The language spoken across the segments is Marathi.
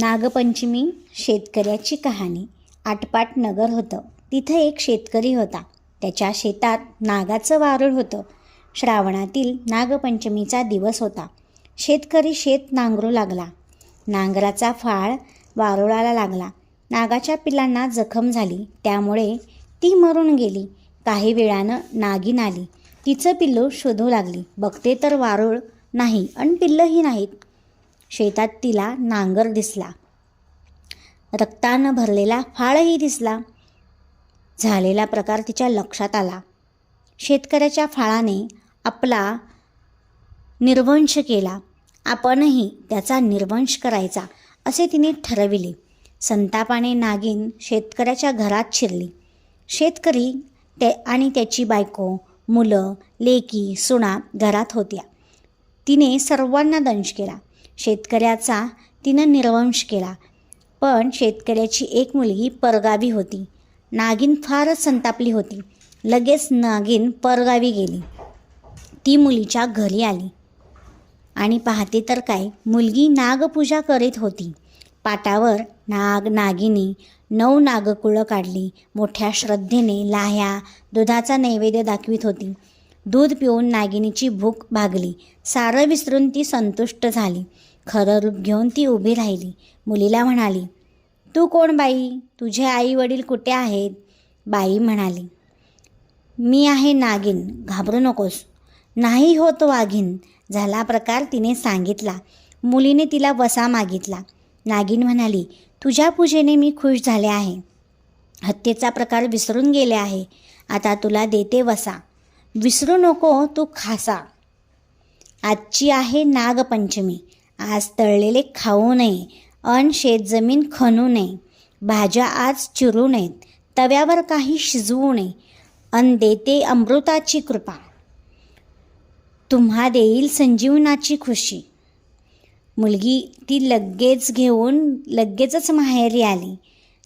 नागपंचमी शेतकऱ्याची कहाणी. आटपाट नगर होतं. तिथं एक शेतकरी होता. त्याच्या शेतात नागाचं वारूळ होतं. श्रावणातील नागपंचमीचा दिवस होता. शेतकरी शेत नांगरू लागला. नांगराचा फाळ वारुळाला लागला. नागाच्या पिलांना जखम झाली. त्यामुळे ती मरून गेली. काही वेळानं नागिन आली. तिचं पिल्लू शोधू लागली. बघते तर वारूळ नाही आणि पिल्लंही नाहीत. शेतात तिला नांगर दिसला. रक्तानं भरलेला फाळही दिसला. झालेला प्रकार तिच्या लक्षात आला. शेतकऱ्याच्या फाळाने आपला निर्वंश केला. आपणही त्याचा निर्वंश करायचा असे तिने ठरविले. संतापाने नागिन शेतकऱ्याच्या घरात शिरली. शेतकरी ते आणि त्याची बायको मुलं लेकी सुना घरात होत्या. तिने सर्वांना दंश केला. शेतकऱ्याचा तिनं निर्वंश केला. पण शेतकऱ्याची एक मुलगी परगावी होती. नागिन फारच संतापली होती. लगेच नागिन परगावी गेली. ती मुलीच्या घरी आली. आणि पाहते तर काय मुलगी नागपूजा करीत होती. पाटावर नाग नागिनी नऊ नागकुळं काढली. मोठ्या श्रद्धेने लाह्या दुधाचा नैवेद्य दाखवित होती. दूध पिऊन नागिनीची भूक भागली. सारं विसरून ती संतुष्ट झाली. खरं रूप घेऊन ती उभी राहिली. मुलीला म्हणाली तू कोण बाई? तुझे आई वडील कुठे आहेत? बाई म्हणाली मी आहे नागिन. घाबरू नकोस. नाही होत वाघीन झाला प्रकार तिने सांगितला. मुलीने तिला वसा मागितला. नागिन म्हणाली तुझ्या पूजेने मी खुश झाले आहे. हत्येचा प्रकार विसरून गेले आहे. आता तुला देते वसा. विसरू नको तू खासा. आजची आहे नागपंचमी. आज तळलेले खाऊ नये अन शेतजमीन खणू नये. भाज्या आज चिरू नयेत तव्यावर काही शिजवू नये अन देते अमृताची कृपा. तुम्हा देईल संजीवनाची खुशी. मुलगी ती लगेच घेऊन लगेचच माहेरी आली.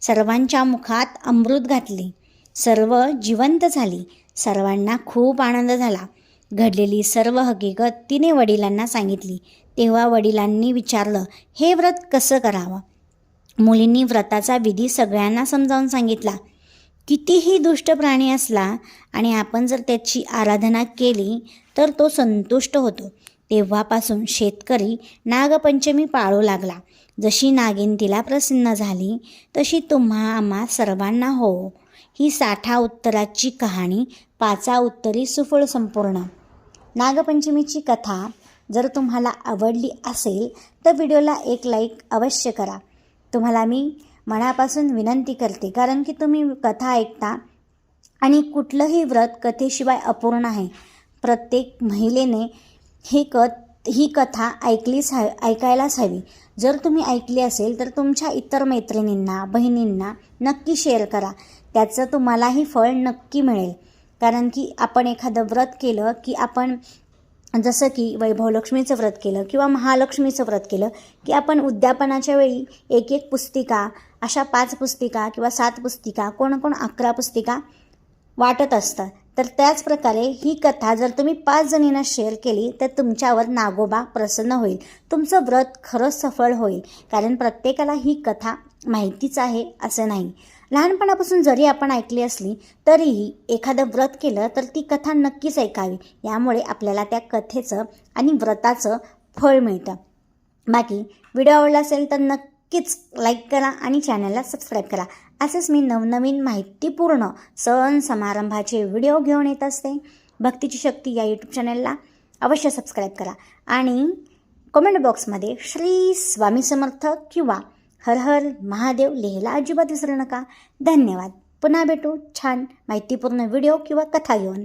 सर्वांच्या मुखात अमृत घातले. सर्व जिवंत झाली. सर्वांना खूप आनंद झाला. घडलेली सर्व हकीकत तिने वडिलांना सांगितली. तेव्हा वडिलांनी विचारलं हे व्रत कसं करावं? मुलींनी व्रताचा विधी सगळ्यांना समजावून सांगितला. कितीही दुष्ट प्राणी असला आणि आपण जर त्याची आराधना केली तर तो संतुष्ट होतो. तेव्हापासून शेतकरी नागपंचमी पाळू लागला. जशी नागिन तिला प्रसन्न झाली तशी तुम्हा आम्हा सर्वांना हो. ही साठा उत्तराची कहाणी पाचा उत्तरी सुफळ संपूर्ण. नागपंचमीची कथा जर तुम्हाला आवडली असेल तर व्हिडिओला एक लाईक अवश्य करा. तुम्हाला मी मनापासून विनंती करते कारण की तुम्ही कथा ऐकता आणि कुठलंही व्रत कथेशिवाय अपूर्ण आहे. प्रत्येक महिलेने हे कथ ही कथा ऐकलीच ह ऐकायलाच हवी. जर तुम्ही ऐकली असेल तर तुमच्या इतर मैत्रिणींना बहिणींना नक्की शेअर करा. त्याचं तुम्हालाही फळ नक्की मिळेल. कारण की आपण एखादं व्रत केलं की आपण जसं की वैभवलक्ष्मीचं व्रत केलं किंवा महालक्ष्मीचं व्रत केलं की आपण उद्यापनाच्या वेळी एक एक पुस्तिका अशा पाच पुस्तिका किंवा सात पुस्तिका कोण कोण अकरा पुस्तिका वाटत असतं तर त्याचप्रकारे ही कथा जर तुम्ही पाच जणींना शेअर केली तर तुमच्यावर नागोबा प्रसन्न होईल. तुमचं व्रत खरंच सफळ होईल कारण प्रत्येकाला ही कथा माहितीच आहे असं नाही. लहानपणापासून जरी आपण ऐकली असली तरीही एखादं व्रत केलं तर ती कथा नक्कीच ऐकावी. यामुळे आपल्याला त्या कथेचं आणि व्रताचं फळ मिळतं. बाकी व्हिडिओ आवडला असेल तर नक्कीच लाईक करा आणि चॅनलला सबस्क्राईब करा. असेच मी नवनवीन माहितीपूर्ण सण समारंभाचे व्हिडिओ घेऊन येत असते. भक्तीची शक्ती या यूट्यूब चॅनलला अवश्य सबस्क्राईब करा. आणि कमेंट बॉक्समध्ये श्री स्वामी समर्थ किंवा हर हर महादेव लिहायला अजिबात विसरू नका. धन्यवाद. पुन्हा भेटू छान माहितीपूर्ण व्हिडिओ किंवा कथा घेऊन.